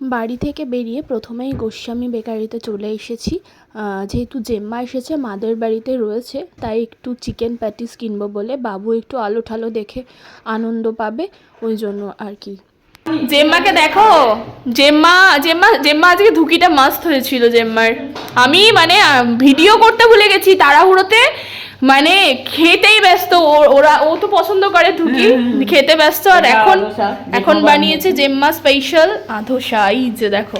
বাড়ি থেকে বেরিয়ে প্রথমেই গোস্বামী বেকারিতে চলে এসেছি। যেহেতু জেম্মা এসেছে, মাদের বাড়িতে রয়েছে, তাই একটু চিকেন প্যাটিস কিনবো বলে বাবু একটু আলো ঠালো দেখে আনন্দ পাবে, ওই জন্য আর কি। জেম্মাকে দেখো! জেম্মা জেম্মা জেম্মা আজকে ধুকিটা মাস্ত হয়েছিল জেম্মার। আমি মানে ভিডিও করতে ভুলে গেছি তাড়াহুড়োতে। মানে খেতেই ব্যস্ত ওরা ও তো পছন্দ করে ধুকি খেতে ব্যস্ত। আর এখন এখন বানিয়েছে জেম্মা স্পেশাল আধোসা এই যে দেখো।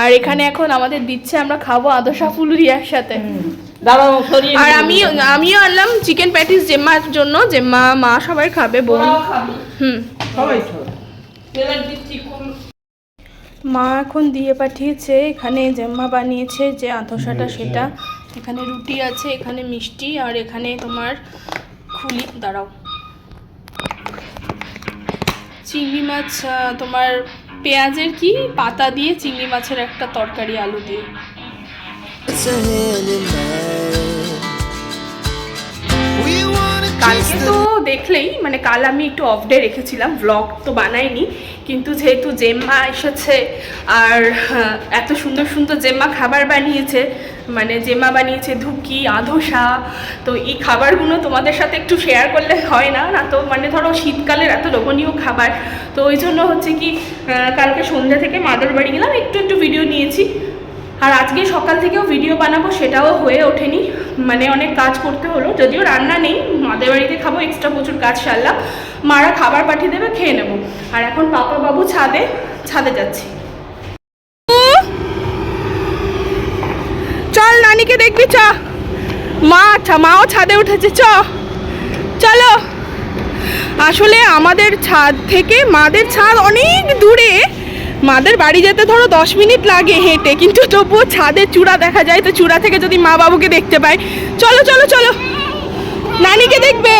আর এখানে এখন আমাদের দিচ্ছে আমরা খাব আদোসা ফুলুরি একসাথে। আর আমি আমিও আনলাম চিকেন প্যাটিস জেম্মার জন্য। জেম্মা মা সবাই খাবে বোন। হুম। মা এখন দিয়ে পাঠিয়েছে এখানে জেম্মা বানিয়েছে যে আতসাটা সেটা। এখানে রুটি আছে, এখানে মিষ্টি, আর এখানে তোমার খুলি। দাঁড়াও। চিংড়ি মাছ তোমার পেঁয়াজের কি? পাতা দিয়ে চিংড়ি মাছের একটা তরকারি, আলু দিয়ে। কালকে তো দেখলেই মানে কাল আমি একটু অফ ডে রেখেছিলাম ব্লগ তো বানাইনি কিন্তু যেহেতু জেম্মা এসেছে আর হ্যাঁ, এত সুন্দর সুন্দর জেম্মা খাবার বানিয়েছে মানে জেম্মা বানিয়েছে ধুকি আধোসা তো এই খাবারগুলো তোমাদের সাথে একটু শেয়ার করলে হয় না না তো মানে ধরো শীতকালের এত লোভনীয় খাবার তো ওই জন্য হচ্ছে কি কালকে সন্ধ্যা থেকে মাদুর বাড়ি গেলাম একটু একটু ভিডিও নিয়েছি আর আজকে সকাল থেকেও ভিডিও বানাবো, সেটাও হয়ে ওঠেনি। মানে অনেক কাজ করতে হলো। যদিও রান্না নেই, মাদের বাড়িতে খাব এক্সট্রা প্রচুর কাজ সারলাম। মারা খাবার পাঠিয়ে দেবে, খেয়ে নেব। আর এখন পাপা বাবু ছাদে ছাদে যাচ্ছি। চল নানিকে দেখবি, চ। মা আচ্ছা মাও ছাদে উঠেছে, চ। চলো। আসলে আমাদের ছাদ থেকে মাদের ছাদ অনেক দূরে। মাদের বাড়ি যেতে ধরো দশ মিনিট লাগে হেঁটে, কিন্তু তবুও ছাদের চূড়া দেখা যায়, তো চূড়া থেকে যদি মা বাবুকে দেখতে পাই। চলো চলো চলো। নানিকে দেখবে।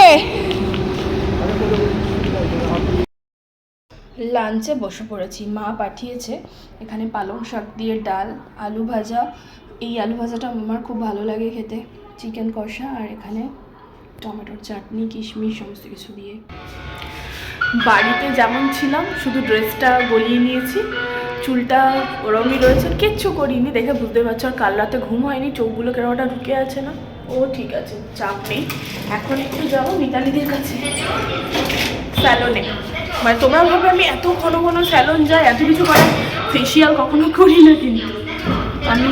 লাঞ্চে বসে পড়েছি। মা পাঠিয়েছে এখানে পালং শাক দিয়ে ডাল, আলু ভাজা। এই আলু ভাজাটা আমার খুব ভালো লাগে খেতে। চিকেন কষা আর এখানে টমেটোর চাটনি, কিশমিশ, সমস্ত কিছু দিয়ে। বাড়িতে যেমন ছিলাম, শুধু ড্রেসটা গলিয়ে নিয়েছি। চুলটা ওরমই রয়েছে, কিচ্ছু করিনি, দেখে বুঝতে পারছ, আর কাল রাতে ঘুম হয়নি, চোখগুলো কেরোটা ঢুকে আছে না? ও ঠিক আছে, চাপ নেই। এখন একটু যাব মিতালিদের কাছে। স্যালনে। মানে তোমরা ভাবে আমি এত ঘন ঘন স্যালন যাই, এত কিছু করার ফেসিয়াল কখনো করি না কিন্তু। আমি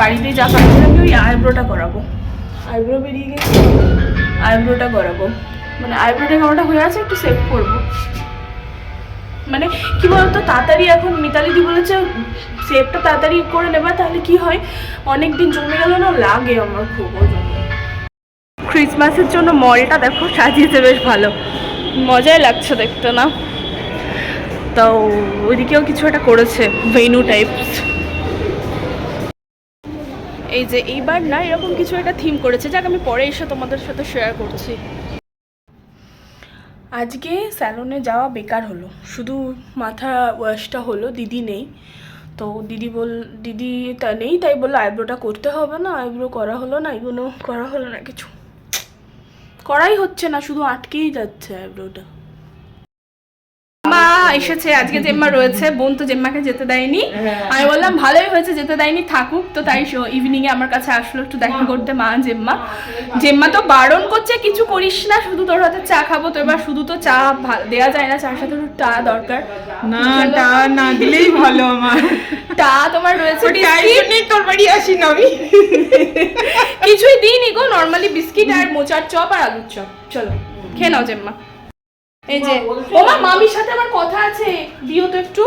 বাড়িতে যা কাজ আমি ওই আইব্রোটা করাবো। আইব্রো বেরিয়ে গেছে? আইব্রোটা করাবো। মানে আইব্রোটা করাটা হয়ে আছে, একটু সেভ করব। মানে কি বলতো, তাড়াতাড়ি এখন মিতালিদি বলেছে সেভটা তাড়াতাড়ি করে নেবা, তাহলে কি হয়? অনেক দিন জমে গেল না, লাগে আমার খুব ক্রিসমাসের জন্য। মলটা দেখো, সাজিয়েছে বেশ ভালো। মজাই লাগছে দেখতে না? তো ওইদিকেও কিছু একটা করেছে ভেনু টাইপস এই যে এইবার না, এরকম কিছু একটা থিম করেছে। যাক, আমি পরে এসে তোমাদের সাথে শেয়ার করছি। আজকে স্যালনে যাওয়া বেকার হলো। শুধু মাথা ওয়াশটা হলো, দিদি নেই। তো দিদি বল, দিদি তা নেই, তাই বলল আইব্রোটা করতে হবে না আইব্রো করা হলো না এগুলো করা হলো না কিছু। করাই হচ্ছে না, শুধু আটকেই যাচ্ছে আইব্রোটা এসেছে আজকে জেম্মা রয়েছে বোন তো জেম্মাকে যেতে দেয়নি। আমি বললাম ভালোই হয়েছে যেতে দেয়নি থাকুক। তো তাই ইভিনিং এ আমার কাছে আসলো একটু দেখা করতে মা জেম্মা। জেম্মা তো বারণ করছে কিছু করিস না শুধু তোর হাতে চা খাব। তো এবার শুধু তো চা দেয়া যায় না চার সাথে একটু টা দরকার। না তা না দিলেই ভালো আমার। টা তোমার রয়েছে তোর বাড়ি আসি না আমি। কিছুই দিইনি গো নর্মালি বিস্কিট আর মোচার চপ আর আলুর চপ। চলো খেয়ে নাও জেম্মা। এই যে ওমা মামির সাথে আমার কথা আছে দিও তো একটু।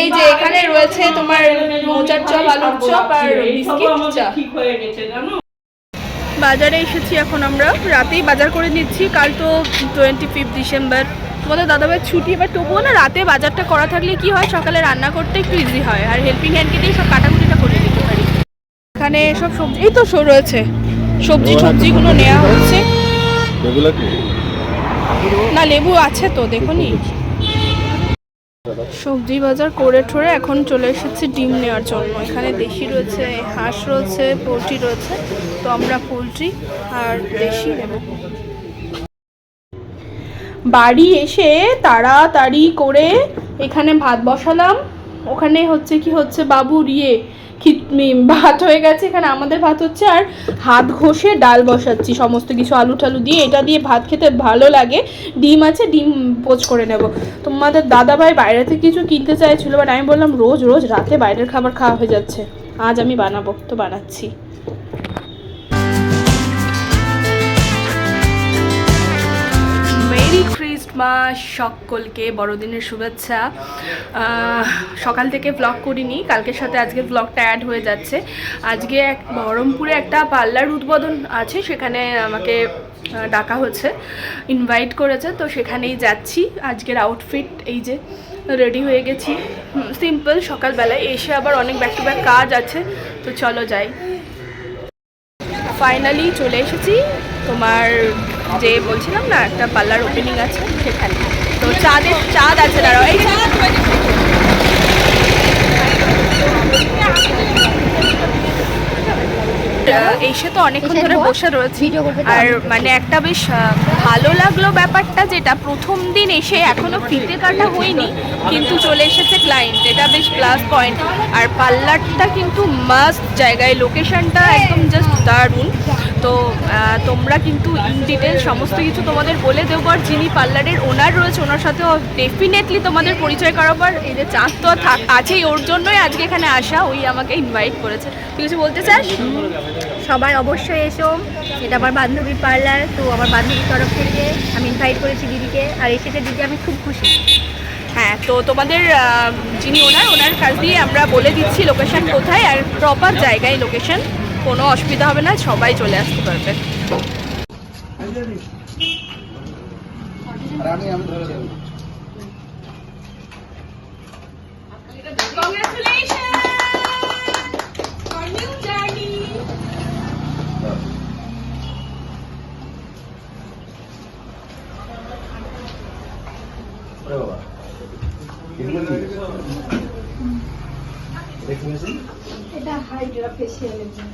এই যে এখানে রয়েছে তোমার মোচার চপ আলুর চপ আর বিস্কিট চা। ঠিক হয়ে গেছে জানো? বাজারে এসেছি এখন আমরা। রাতেই বাজার করে নিচ্ছি। কাল তো টোয়েন্টি ফিফথ ডিসেম্বর তোমাদের দাদাভাইয়ের ছুটি এবার তবুও না রাতে বাজারটা করা থাকলে কি হয়? সকালে রান্না করতে একটু ইজি হয়। আর হেল্পিং হ্যান্ডকে দিয়ে সব কাটাকুটিটা করে দিতে পারি। এখানে সব সবজি এই তো শো- রয়েছে। সবজি সবজিগুলো নেওয়া হচ্ছে। এগুলো কি? না, লেবু আছে তো দেখুনি সবজি বাজার করে ঠরে এখন চলে এসেছি ডিম নেওয়ার জন্য। এখানে দেশি রয়েছে, হাঁস রয়েছে, পোলট্রি রয়েছে, তো আমরা পোলট্রি আর দেশি নেব। বাড়ি এসে তাড়াতাড়ি করে এখানে ভাত বসালাম। ওখানে হচ্ছে কি হচ্ছে, বাবুর ইয়ে ভাত হয়ে গেছে, এখানে আমাদের ভাত হচ্ছে আর হাত ঘষে ডাল বসাচ্ছি, সমস্ত কিছু আলু টালু দিয়ে, এটা দিয়ে ভাত খেতে ভালো লাগে। ডিম আছে, ডিম পোচ করে নেব। তোমাদের দাদা ভাই বাইরে থেকে কিছু কিনতে চাইছিল বাট আমি বললাম, রোজ রোজ রাতে বাইরের খাবার খাওয়া হয়ে যাচ্ছে। আজ আমি বানাবো। তো বানাচ্ছি। ক্রিসমাস সকলকে বড়দিনের শুভেচ্ছা। সকাল থেকে ব্লগ করিনি, কালকের সাথে আজকে ব্লগটা অ্যাড হয়ে যাচ্ছে। আজকে এক বহরমপুরে একটা পার্লার উদ্বোধন আছে, সেখানে আমাকে ডাকা হচ্ছে ইনভাইট করেছে, তো সেখানেই যাচ্ছি। আজকের আউটফিট এই যে রেডি হয়ে গেছি। সিম্পল সকালবেলায় এসে আবার অনেক ব্যাক টু ব্যাক কাজ আছে, তো চলো যাই। ফাইনালি চলে এসেছি, তোমার যে বলছিলাম না একটা পার্লার ওপেনিং আছে সেখানে। তো চাঁদের চাঁদ আছে দাঁড়াও। এই এসে তো অনেকক্ষণ ধরে বসে রয়েছি। আর মানে একটা বেশ ভালো লাগল ব্যাপারটা যেটা প্রথম দিন এসে এখনও ফিতে কাটা হয়নি কিন্তু চলে এসেছে ক্লায়েন্ট এটা বেশ প্লাস পয়েন্ট আর পার্লারটা কিন্তু মাস্ট জায়গায় লোকেশনটা একদম জাস্ট দারুণ। তো তোমরা কিন্তু ইন ডিটেল সমস্ত কিছু তোমাদের বলে দেবো। আর যিনি পার্লারের ওনার রয়েছে ওনার সাথেও ডেফিনেটলি তোমাদের পরিচয় করাবার এই যে চাঁদ তো থাক আছেই ওর জন্যই আজকে এখানে আসা। ওই আমাকে ইনভাইট করেছে। তুই কিছু বলতে চাস? সবাই অবশ্যই এসো। এটা আমার বান্ধবীর পার্লার তো আমার বান্ধবীর তরফ থেকে আমি ইনভাইট করেছি দিদিকে। আর এসেছে দিদি আমি খুব খুশি। হ্যাঁ তো তোমাদের যিনি ওনার ওনার কাছ দিয়ে আমরা বলে দিচ্ছি লোকেশন কোথায়। আর প্রপার জায়গায় লোকেশন কোনো অসুবিধা হবে না সবাই চলে আসতে পারবে। এটা হাইড্রা ফেসিয়ালের জন্য।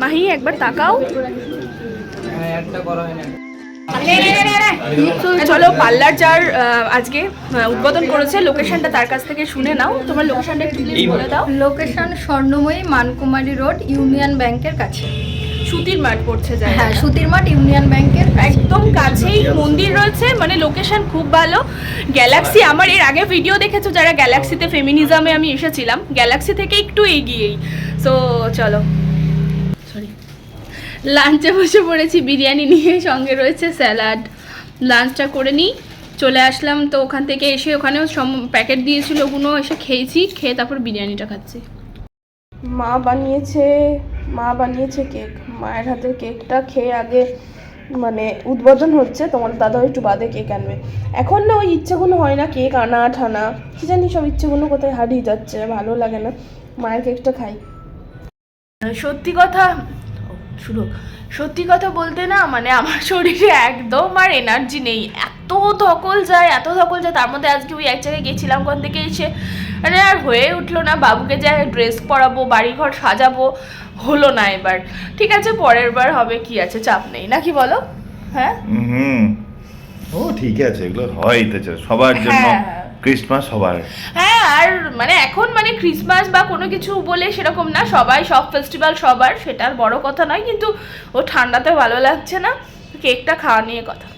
মাহি, একবার তাকাও। চলো, পার্লার যার আজকে উদ্বোধন করেছে, লোকেশনটা তার কাছ থেকে শুনে নাও। তোমার লোকেশনটা একটু বলে দাও। Location Swarnamoyee Mankumari road, union ব্যাংকের কাছে। সুতির মাঠ পড়ছে যায় হ্যাঁ সুতির মাঠ ইউনিয়ন ব্যাংকের একদম কাছেই মন্দির রয়েছে মানে লোকেশন খুব ভালো। গ্যালাক্সি আমার এর আগে ভিডিও দেখেছ যারা গ্যালাক্সিতে ফেমিনিজমে আমি এসেছিলাম? গ্যালাক্সি থেকে একটু এগিয়েই। সো চলো। সরি লাঞ্চে বসে পড়েছি বিরিয়ানি নিয়ে সঙ্গে রয়েছে স্যালাড লাঞ্চটা করে নিই। চলে আসলাম তো ওখান থেকে এসে ওখানেও সম প্যাকেট দিয়েছিল ওগুলো এসে খেয়েছি খেয়ে তারপর বিরিয়ানিটা খাচ্ছি। মা বানিয়েছে মা বানিয়েছে কেক মায়ের হাতের কেকটা খেয়ে আগে মানে উদ্বোধন হচ্ছে। তোমার দাদা একটু বাদে কেক আনবে। এখন না ওই ইচ্ছেগুলো হয় না কেক আনা, ঠানা। কি জানি সব ইচ্ছেগুলো কোথায় হারিয়ে যাচ্ছে, ভালো লাগে না। মায়ের কেকটা খাই। সত্যি কথা শুরু সত্যি কথা বলতে না মানে আমার শরীরে একদম আর এনার্জি নেই। এত ধকল যায়, এত ধকল যায়, তার মধ্যে আজকে ওই এক জায়গায় গেছিলাম ওখান থেকে এসে মানে আর হয়ে উঠল না। বাবুকে যে ড্রেস পরাবো, বাড়িঘর সাজাবো হলো না এবার। ঠিক আছে পরের বার হবে কি আছে চাপ নেই। নাকি বলো? হ্যাঁ? হুম। ও ঠিক আছে এগুলো হয় তো সবার জন্য হ্যাঁ। ক্রিসমাস সবার। হ্যাঁ আর মানে এখন মানে ক্রিসমাস বা কোনো কিছু বলে সেরকম না সবাই সব ফেস্টিভ্যাল সবার সেটা আর বড় কথা নয় কিন্তু ও ঠান্ডাতে ভালো লাগছে না কেকটা খাওয়া নিয়ে কথা।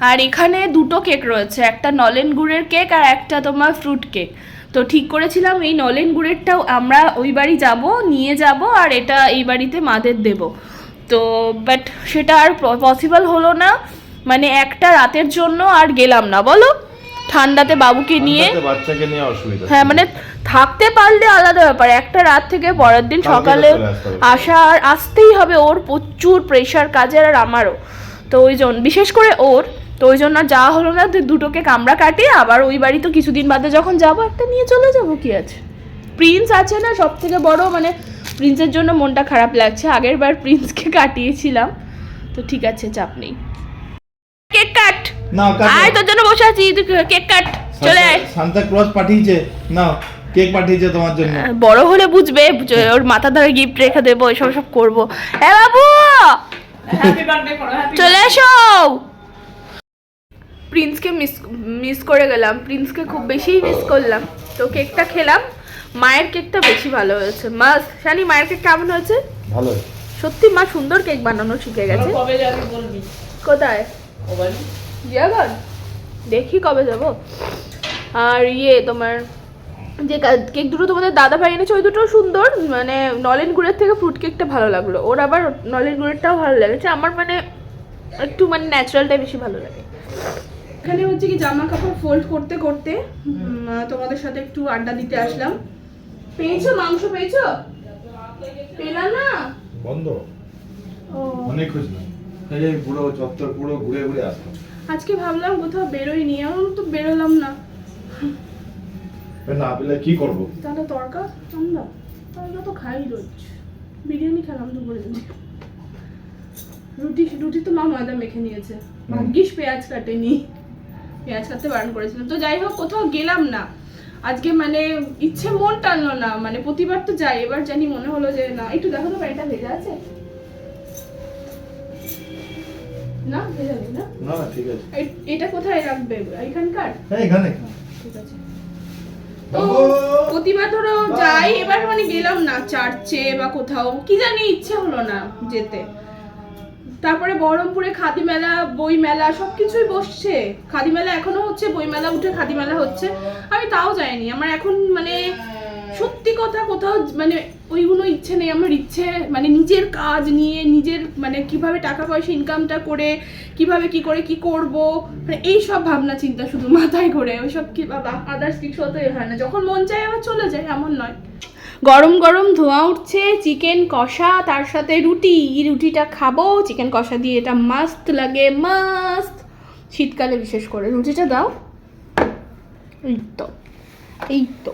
আর এখানে দুটো কেক রয়েছে একটা নলেন গুড়ের কেক আর একটা তোমার ফ্রুট কেক তো ঠিক করেছিলাম এই নলেন গুড়েরটাও আমরা ওই বাড়ি যাব নিয়ে যাব আর এটা এই বাড়িতে মাদের দেব। তো বাট সেটা আর পসিবল হলো না। মানে একটা রাতের জন্য আর গেলাম না বলো? ঠান্ডাতে বাবুকে নিয়ে। বাচ্চাকে নিয়ে অসুবিধা। হ্যাঁ মানে থাকতে পারলে আলাদা ব্যাপার। একটা রাত থেকে পরের দিন সকালে। আসা আর আসতেই হবে ওর প্রচুর প্রেশার কাজের আর আমারও। তো ওই জন্য বিশেষ করে ওর তো ওই জন্য যাওয়া হলো না তো দুটোকে কামড়া কাটিয়ে আবার ওই বাড়ি তো কিছুদিন বাদে যখন যাব একটা নিয়ে চলে যাব কি আছে? প্রিন্স আছে না সব থেকে বড় মানে প্রিন্সের জন্য মনটা খারাপ লাগছে। আগের বার প্রিন্সকে কাটিয়েছিলাম তো ঠিক আছে চাপ নেই। Cake cut! আয় তোর জন্য বসে আছি কেক কাট! চলে আয়। সান্তা ক্লজ পাঠিয়েছে। নাও কেক পাঠিয়েছে তোমার জন্য। বড় হলে বুঝবে ওর মাথার ধরে গিফট রেখে দেবো এসব সব করব। এ বাবু! হ্যাপি বার্থডে করো হ্যাপি চলে এসো! প্রিন্সকে মিস মিস করে গেলাম প্রিন্সকে খুব বেশিই মিস করলাম। তো কেকটা খেলাম মায়ের কেকটা বেশি ভালো হয়েছে। মা শানি মায়ের কেক কেমন হয়েছে? ভালো। সত্যি মা সুন্দর কেক বানানো শিখে গেছে। কবে যাবি বলবি? কোথায়? জিয়াগঞ্জ। দেখি কবে যাব। আর ইয়ে তোমার যে কেক দুটো তোমাদের দাদা ভাই এনেছে ওই দুটো সুন্দর মানে নলেন গুড়ের থেকে ফ্রুট কেকটা ভালো লাগল। ওর আবার নলেন গুড়েরটাও ভালো লেগেছে। আমার মানে একটু মানে ন্যাচারালটাই বেশি ভালো লাগে। এখানে হচ্ছে কি জামা কাপড় ফোল্ড করতে করতে তোমাদের সাথে একটু আড্ডা দিতে আসলাম। পেয়েছ মাংস? পেয়েছ? পেলাম না? বন্ধ। অনেক এই পুরো চত্বর পুরো ঘুরে ঘুরে আসলাম। আজকে ভাবলাম কোথাও বেরোইনি এখন তো বেরোলাম না। না পেলে কি করব? তাহলে তরকা আমরা তরকা তো খাই রোজ। বিরিয়ানি খেলাম দুপুরে। দিন রুটি রুটি তো মা ময়দা মেখে নিয়েছে। ভাগ্যিস পেঁয়াজ কাটেনি। পেঁয়াজ কাটতে বারণ করেছিলাম। তো যাই হোক কোথাও গেলাম না। আজকে মানে ইচ্ছে মন টানলো না মানে প্রতিবার তো যাই। এবার জানি মনে হলো যে না একটু দেখো তো প্যান্টটা ভেজা আছে? না ভেজা নেই না? না না ঠিক আছে। এটা কোথায় রাখবে? এখানকার হ্যাঁ এখানে। ঠিক আছে। তো প্রতিবার ধরো যাই এবার মানে গেলাম না চার্চে বা কোথাও। কি জানি ইচ্ছে হলো না যেতে। তারপরে বহরমপুরে খাদি মেলা, বই মেলা সব কিছুই বসছে। খাদি মেলা এখনও হচ্ছে, বই মেলা উঠে খাদি মেলা হচ্ছে। আমি তাও যাইনি। আমার এখন মানে সত্যি কথা কোথাও মানে ওইগুলো ইচ্ছে নেই। আমার ইচ্ছে মানে নিজের কাজ নিয়ে, নিজের মানে কীভাবে টাকা পয়সা ইনকামটা করে, কীভাবে কি করে, কি করব মানে এই সব ভাবনা, চিন্তা শুধু মাথায় করে। ওইসব কি আদার্স কিছু তো এ হয় না। যখন মন চায় আবার চলে যায়, এমন নয়। গরম গরম ধোঁয়া উঠছে চিকেন কষা, তার সাথে রুটি। রুটিটা খাব চিকেন কষা দিয়ে এটা মাস্ত লাগে মাস্ত শীতকালে বিশেষ করে। রুটিটা দাও। এই তো এই তো।